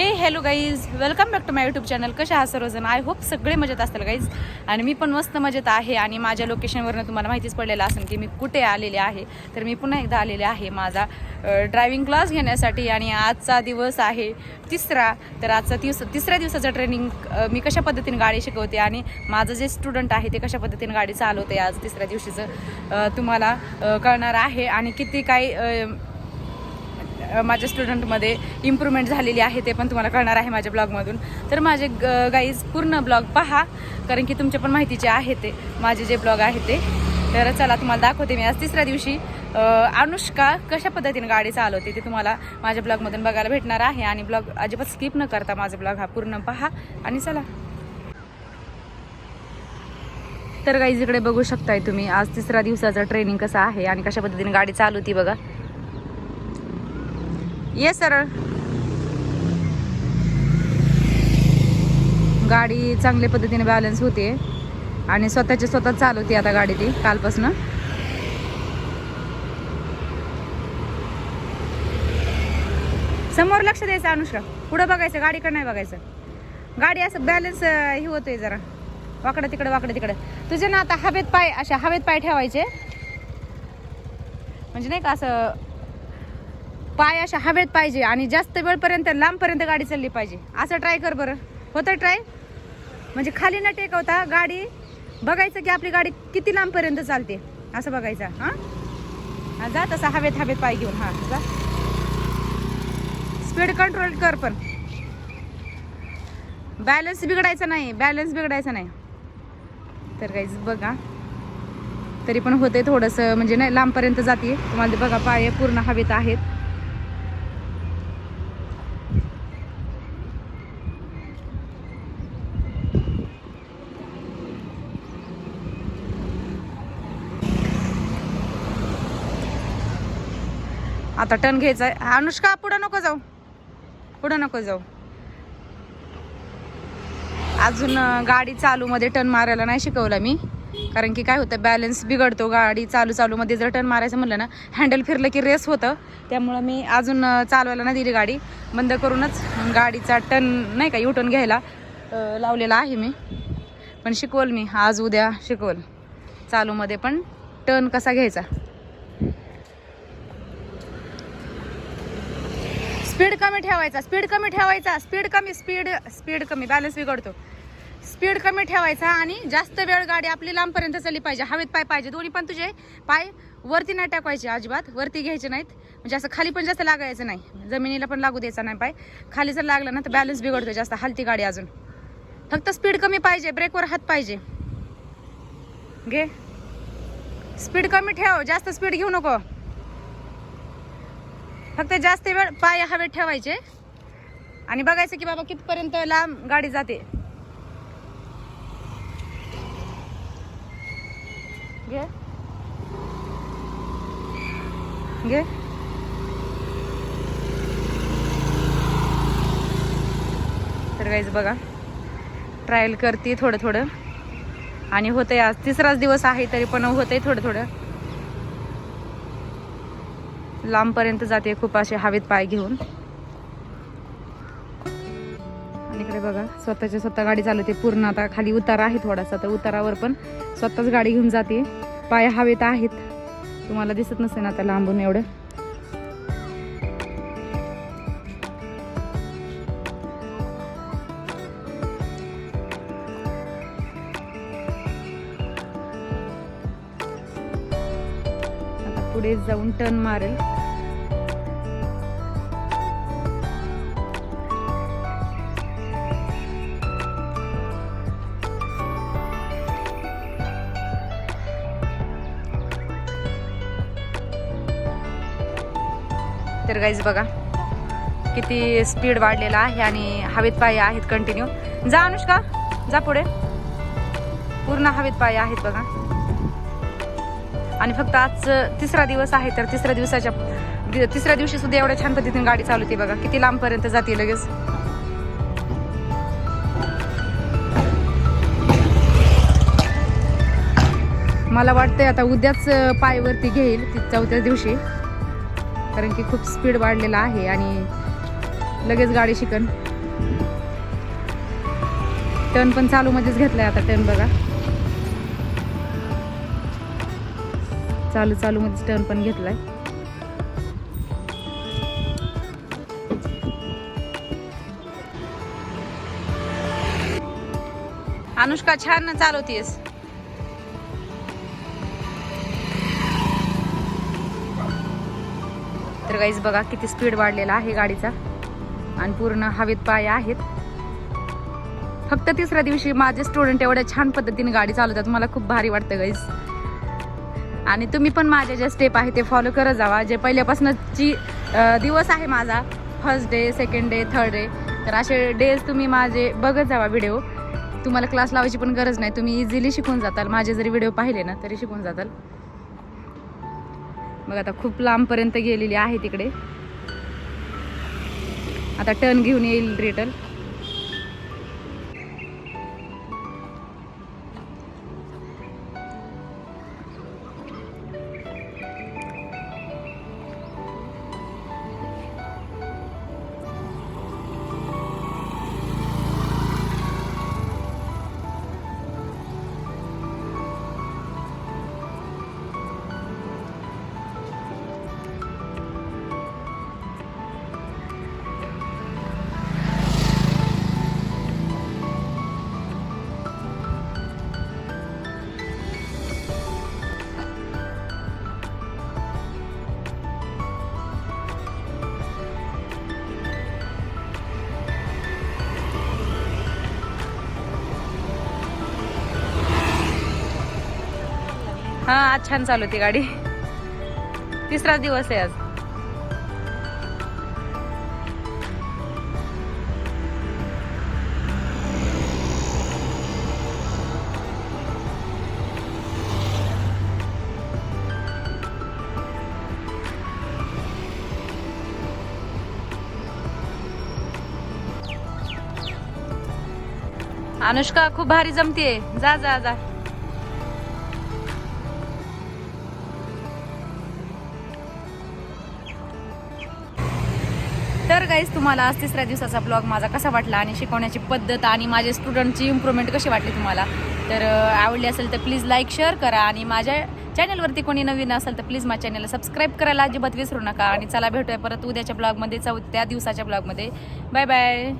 हे hello guys welcome back to my YouTube channel कशा आहात सर्वजण? आय होप सगळे मजेत असतील गाईज आणि मी पण मस्त मजेत आहे आणि माझ्या लोकेशनवरनं तुम्हाला माहितीच पडलेलं असेल की मी कुठे आलेले आहे. तर मी पुन्हा एकदा आलेले आहे माझा ड्रायव्हिंग क्लास घेण्यासाठी आणि आजचा दिवस आहे तिसरा. तर आजचा दिवस तिसऱ्या दिवसाचं ट्रेनिंग मी कशा पद्धतीने गाडी शिकवते आणि माझं जे स्टुडंट आहे ते कशा पद्धतीने गाडी चालवते आज तिसऱ्या दिवशीचं तुम्हाला कळणार आहे. आणि किती काही माझ्या स्टुडंटमध्ये इम्प्रूव्हमेंट झालेली आहे ते पण तुम्हाला कळणार आहे माझ्या ब्लॉगमधून तर माझे गाईज पूर्ण ब्लॉग पहा कारण की तुमच्या पण माहितीचे आहे ते माझे जे ब्लॉग आहे ते. तर चला तुम्हाला दाखवते मी आज तिसऱ्या दिवशी. अनुष्का कशा पद्धतीने गाडी चालवते ते तुम्हाला माझ्या ब्लॉगमधून बघायला भेटणार आहे. आणि ब्लॉग अजिबात स्किप न करता माझा ब्लॉग हा पूर्ण पहा. आणि चला. तर गाईज इकडे बघू शकताय तुम्ही आज तिसऱ्या दिवसाचं ट्रेनिंग कसं आहे आणि कशा पद्धतीने गाडी चालवती बघा. ये सरळ गाडी चांगल्या पद्धतीने बॅलन्स होते. आणि स्वतःची स्वतः चालवते आता गाडी ती कालपासनं. समोर लक्ष द्यायचं अनुष्का. पुढं बघायचं गाडीकडे नाही बघायचं. गाडी असं बॅलन्स हे होतोय जरा. वाकडं तिकडं वाकडं तिकडं. तुझे ना आता हवेत पाय अशा हवेत पाय ठेवायचे. म्हणजे नाही का असं पाय अशा हवेत पाहिजे आणि जास्त वेळपर्यंत लांबपर्यंत गाडी चालली पाहिजे. असं ट्राय कर बरं. होतं ट्राय म्हणजे खाली न टेकवता गाडी बघायचं की आपली गाडी किती लांबपर्यंत चालते. असं बघायचं हां? जा तसा हवेत हवेत पाय घेऊन हां जा. स्पीड कंट्रोल कर पण. बॅलन्स बिघडायचा नाही बॅलन्स बिघडायचा नाही. तर काहीच बघा. तरी पण होते थोडंसं म्हणजे नाही लांबपर्यंत जाते तुम्हाला ते बघा पाय पूर्ण हवेत आहेत. आता टर्न घ्यायचा आहे अनुष्का पुढं नको जाऊ. पुढं नको जाऊ. अजून गाडी चालूमध्ये टर्न मारायला नाही शिकवला मी. कारण की काय होतं बॅलन्स बिघडतो. गाडी चालू चालूमध्ये जर टर्न मारायचं म्हणलं ना हँडल फिरलं की रेस होतं. त्यामुळं मी अजून चालवायला नाही दिली गाडी. बंद करूनच गाडीचा टर्न नाही का युटर्न घ्यायला लावलेला आहे मी. पण शिकवल मी. आज उद्या शिकवल. चालूमध्ये पण टर्न कसा घ्यायचा? स्पीड कमी ठेवायचा स्पीड कमी ठेवायचा स्पीड कमी स्पीड स्पीड कमी बॅलन्स बिघडतो. स्पीड कमी ठेवायचा आणि जास्त वेळ गाडी आपली लांबपर्यंत चालली पाहिजे हवेत पाय पाहिजे. दोन्ही पण तुझे पाय वरती नाही टाकवायचे अजिबात वरती घ्यायचे नाहीत. म्हणजे असं खाली पण जास्त लागायचं नाही. जमिनीला पण लागू द्यायचा नाही पाय. खाली जर लागला ना तर बॅलन्स बिघडतो जास्त हलती गाडी अजून. फक्त स्पीड कमी पाहिजे ब्रेकवर हात पाहिजे. घे. स्पीड कमी ठेव जास्त स्पीड घेऊ नको. फक्त जास्त वेळ पाय हवेत ठेवायचे. आणि बघायचं की बाबा कितपर्यंत लांब गाडी जाते. घे. घे. तर गाईज बघा. ट्रायल करते थोडं थोडं. आणि होतंय आज तिसराच दिवस आहे तरी पण होतंय थोडं थोडं. लांबपर्यंत जाते खूप असे हवेत पाय घेऊन. आणि इकडे बघा स्वतःच्या स्वतः गाडी चालवते. पूर्ण आता खाली उतारा आहे थोडासा तर उतारावर पण स्वतःच गाडी घेऊन जाते. पाय हवेत आहेत. तुम्हाला दिसत नसेल आता लांबून एवढं? पुढे जाऊन टर्न मारेल. तर गाईज बघा किती स्पीड वाढलेला आहे आणि हवेत पाय आहेत कंटिन्यू जा अनुष्का जा पुढे. पूर्ण हवेत पाय आहेत बघा. आणि फक्त आज तिसरा दिवस आहे तर तिसऱ्या दिवसाच्या दि- तिसऱ्या दिवशी सुद्धा एवढ्या छान पद्धतीने गाडी चालवते बघा. किती लांबपर्यंत जाते लगेच. मला वाटतंय आता उद्याच पायवरती घेईल ती चौथ्या दिवशी. कारण की खूप स्पीड वाढलेला आहे आणि लगेच गाडी शिकन. टर्न पण चालू मध्येच घेतलाय आता टर्न बघा. चालू चालू मध्ये टर्न पण घेतलाय. अनुष्का छान चालवतीस तर गाईज बघा किती स्पीड वाढलेला आहे गाडीचा. आणि पूर्ण हवेत पाय आहेत. फक्त तिसऱ्या दिवशी माझे स्टुडंट एवढ्या छान पद्धतीने गाडी चालवतात. मला खूप भारी वाटतं गाईज आणि तुम्ही पण माझ्या ज्या स्टेप आहे ते फॉलो करत जावा. जे पहिल्यापासूनची दिवस आहे माझा first day second day third day तर असे डेज तुम्ही माझे बघत जावा व्हिडिओ तुम्हाला क्लास लावायची पण गरज नाही. तुम्ही इझिली शिकून जाताल. माझे जरी व्हिडिओ पाहिले ना तरी शिकून जाताल. मग आता खूप लांबपर्यंत गेलेली आहे तिकडे. आता टर्न घेऊन येईल रिटर्न हा आज छान चालू होती गाडी. तिसरा दिवस आहे आज. अनुष्का खूप भारी जमतीये. जा जा जा. गाईज तुम्हाला आज तिसऱ्या दिवसाचा ब्लॉग माझा कसा वाटला आणि शिकवण्याची पद्धत आणि माझे स्टुडंटची इम्प्रूव्हमेंट कशी वाटली तुम्हाला? तर आवडली असेल तर प्लीज लाईक शेअर करा आणि माझ्या चॅनलवरती कोणी नवीन असेल तर प्लीज माझ्या चॅनलला सबस्क्राईब करायला अजिबात विसरू नका. आणि चला भेटूया परत उद्याच्या ब्लॉगमध्ये चौथ्या दिवसाच्या ब्लॉगमध्ये बाय बाय